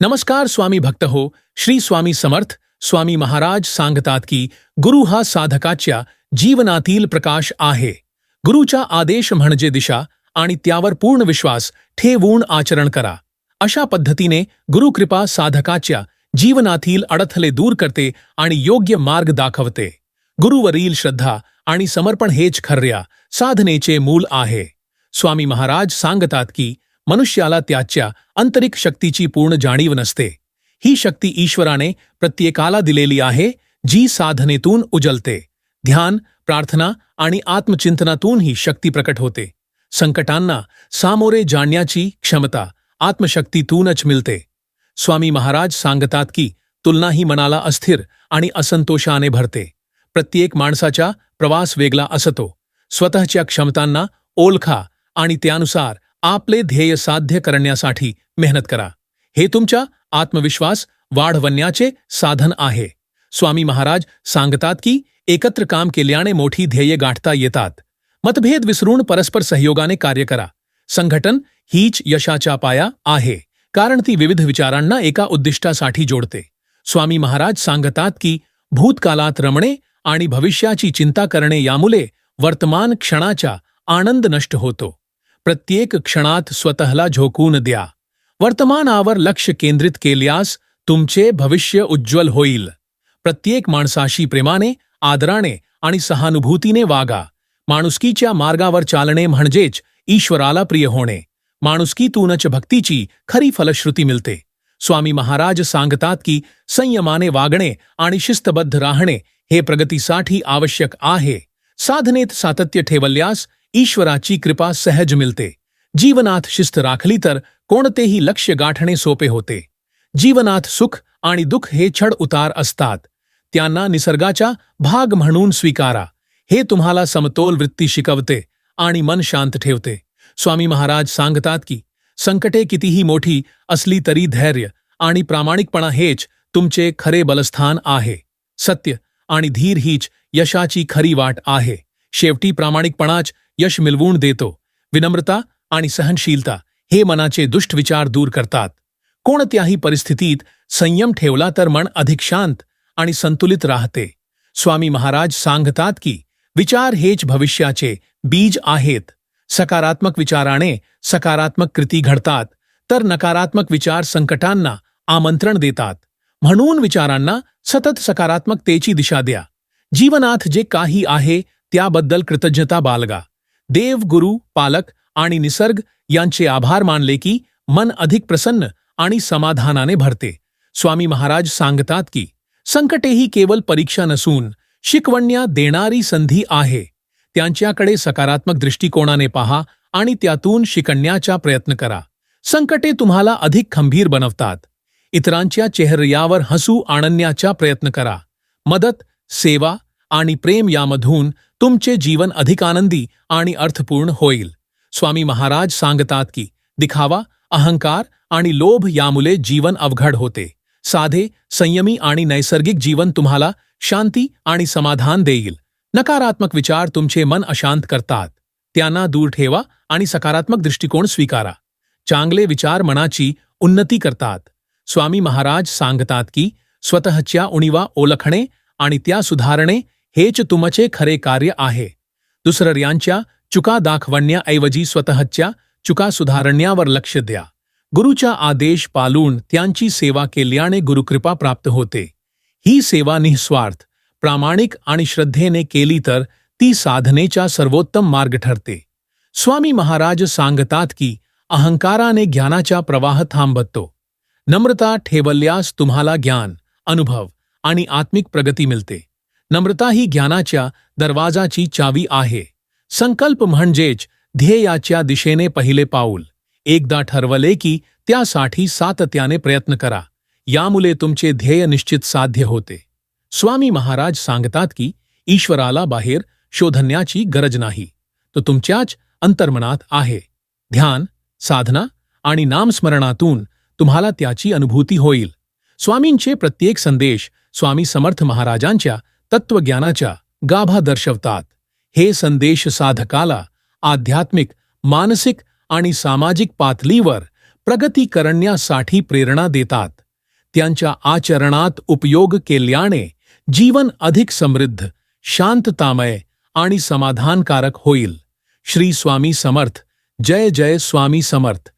नमस्कार स्वामी भक्त हो। श्री स्वामी समर्थ स्वामी महाराज सांगतात की गुरु हा साधकाच्या जीवनातील प्रकाश आहे. गुरुचा आदेश म्हणजे दिशा आणि त्यावर पूर्ण विश्वास ठेवून आचरण करा. अशा पद्धतीने गुरुकृपा साधकाच्या जीवनातील अडथळे दूर करते आणि योग्य मार्ग दाखवते. गुरुवरील श्रद्धा आणि समर्पण हेच खर्या साधनेचे मूल आहे. स्वामी महाराज सांगतात की मनुष्याला त्याच्या आंतरिक शक्तीची पूर्ण जाणीव नसते. ही शक्ती ईश्वराने प्रत्येकाला दिलेली आहे जी साधनेतून उजलते. ध्यान प्रार्थना आणि आत्मचिंतनातून ही शक्ती प्रकट होते. संकटांना सामोरे जाणण्याची क्षमता आत्मशक्तीतूनच मिळते. स्वामी महाराज सांगतात की तुलना ही मनाला अस्थिर आणि असंतोषाने भरते. प्रत्येक माणसाचा प्रवास वेगळा असतो. स्वतःच्या क्षमतांना ओळखा आणि त्यानुसार आपले ध्येय साध्य करण्यासाठी मेहनत करा. हे तुमच्या आत्मविश्वास वाढवण्याचे साधन आहे. स्वामी महाराज सांगतात की एकत्र काम केल्याने मोठी ध्येय गाठता येतात. मतभेद विसरून परस्पर सहयोगाने कार्य करा. संघटन हीच यशाचा पाया आहे कारण ती विविध विचारांना एका उद्दिष्टासाठी जोडते. स्वामी महाराज सांगतात की भूतकालात रमणे आणि भविष्याची चिंता करणे यामुळे वर्तमान क्षणाचा आनंद नष्ट होतो. प्रत्येक क्षणात स्वतःला झोकून द्या. वर्तमानावर लक्ष केंद्रित केल्यास तुमचे भविष्य उज्ज्वल होईल. प्रत्येक माणसाशी प्रेमाने आदराने आणि सहानुभूतीने वागा. माणुसकीच्या मार्गावर चालणे म्हणजेच ईश्वराला प्रिय होणे. माणुसकीतूनच भक्तीची खरी फलश्रुती मिळते. स्वामी महाराज सांगतात की संयमाने वागणे आणि शिस्तबद्ध राहणे हे प्रगतीसाठी आवश्यक आहे. साधनेत सातत्य ठेवल्यास ईश्वराची कृपा सहज मिळते जीवनात शिस्त राखली तर कोणतेही लक्ष्य गाठणे सोपे होते। जीवनात सुख आणि दुःख हे छड उतार असतात। त्यांना निसर्गाचा भाग म्हणून स्वीकारा। हे तुम्हाला समतोल वृत्ती शिकवते आणि मन शांत ठेवते। स्वामी महाराज सांगतात की, संकटे कितीही मोठी असली तरी धैर्य आणि प्रामाणिकपणा हेच तुमचे खरे बलस्थान आहे। सत्य आणि धीर हीच यशाची खरी वाट आहे। शेवटी प्रामाणिकपणाच यश मिळवून देतो. विनम्रता आणि सहनशीलता हे मनाचे दुष्ट विचार दूर करतात. कोणत्याही परिस्थितीत संयम ठेवला तर मन अधिक शांत आणि संतुलित राहते. स्वामी महाराज सांगतात की विचार हेच भविष्याचे बीज आहेत. सकारात्मक विचाराने सकारात्मक कृती घडतात तर नकारात्मक विचार संकटांना आमंत्रण देतात. म्हणून विचारांना सतत सकारात्मकतेची दिशा द्या. जीवनात जे काही आहे त्याबद्दल कृतज्ञता बाळगा. देव गुरु पालक आणि निसर्ग यांचे आभार मानले की मन अधिक प्रसन्न आणि समाधानाने भरते. स्वामी महाराज सांगतात की संकटे ही केवळ परीक्षा नसून शिकवण्या देणारी संधी आहे. त्यांच्याकडे सकारात्मक दृष्टिकोनाने पहा आणि त्यातून शिकण्याचा प्रयत्न करा. संकटे तुम्हाला अधिक खंबीर बनवतात. इतरांच्या चेहऱ्यावर हसू आणण्याचा प्रयत्न करा. मदत सेवा आणि प्रेम यामधून तुमचे जीवन अधिक आनंदी आणि अर्थपूर्ण होईल. स्वामी महाराज सांगतात की दिखावा अहंकार आणि लोभ यामुळे जीवन अवघड होते. साधे संयमी आणि नैसर्गिक जीवन तुम्हाला शांती आणि समाधान देईल. नकारात्मक विचार तुमचे मन अशांत करतात. त्यांना दूर ठेवा आणि सकारात्मक दृष्टिकोन स्वीकारा. चांगले विचार मनाची उन्नती करतात. स्वामी महाराज सांगतात की स्वतःच्या उणीवा ओळखणे आणि त्या सुधारणे हेच तुमचे खरे कार्य आहे. दुसऱ्यांच्या चुका दाखवण्याऐवजी स्वतःच्या चुका सुधारण्यावर लक्ष द्या. गुरुचा आदेश पालून त्यांची सेवा केल्याने गुरुकृपा प्राप्त होते. ही सेवा निस्वार्थ प्रामाणिक आणि श्रद्धेने केली तर ती साधनेचा सर्वोत्तम मार्ग ठरते. स्वामी महाराज सांगतात की अहंकाराने ज्ञानाचा प्रवाह थांबतो. नम्रता ठेवल्यास तुम्हाला ज्ञान अनुभव आणि आत्मिक प्रगती मिळते. नम्रता ही ज्ञानाच्या दरवाजाची चावी आहे. संकल्प म्हणजेच ध्येयाच्या दिशेने पहिले पाऊल. एकदा ठरवले की त्यासाठी सातत्याने प्रयत्न करा. यामुळे तुमचे ध्येय निश्चित साध्य होते. स्वामी महाराज सांगतात की ईश्वराला बाहेर शोधण्याची गरज नाही. तो तुमच्याच अंतर्मनात आहे. ध्यान साधना आणि नामस्मरणातून तुम्हाला त्याची अनुभूती होईल. स्वामींचे प्रत्येक संदेश स्वामी समर्थ महाराजांच्या तत्वज्ञानाच्या गाभा दर्शवतात. हे संदेश साधकाला आध्यात्मिक, मानसिक आणि सामाजिक पातळीवर प्रगती करण्यासाठी प्रेरणा देतात. त्यांच्या आचरणात उपयोग केल्याने जीवन अधिक समृद्ध, शांततामय आणि समाधानकारक होईल. श्री स्वामी समर्थ. जय जय स्वामी समर्थ.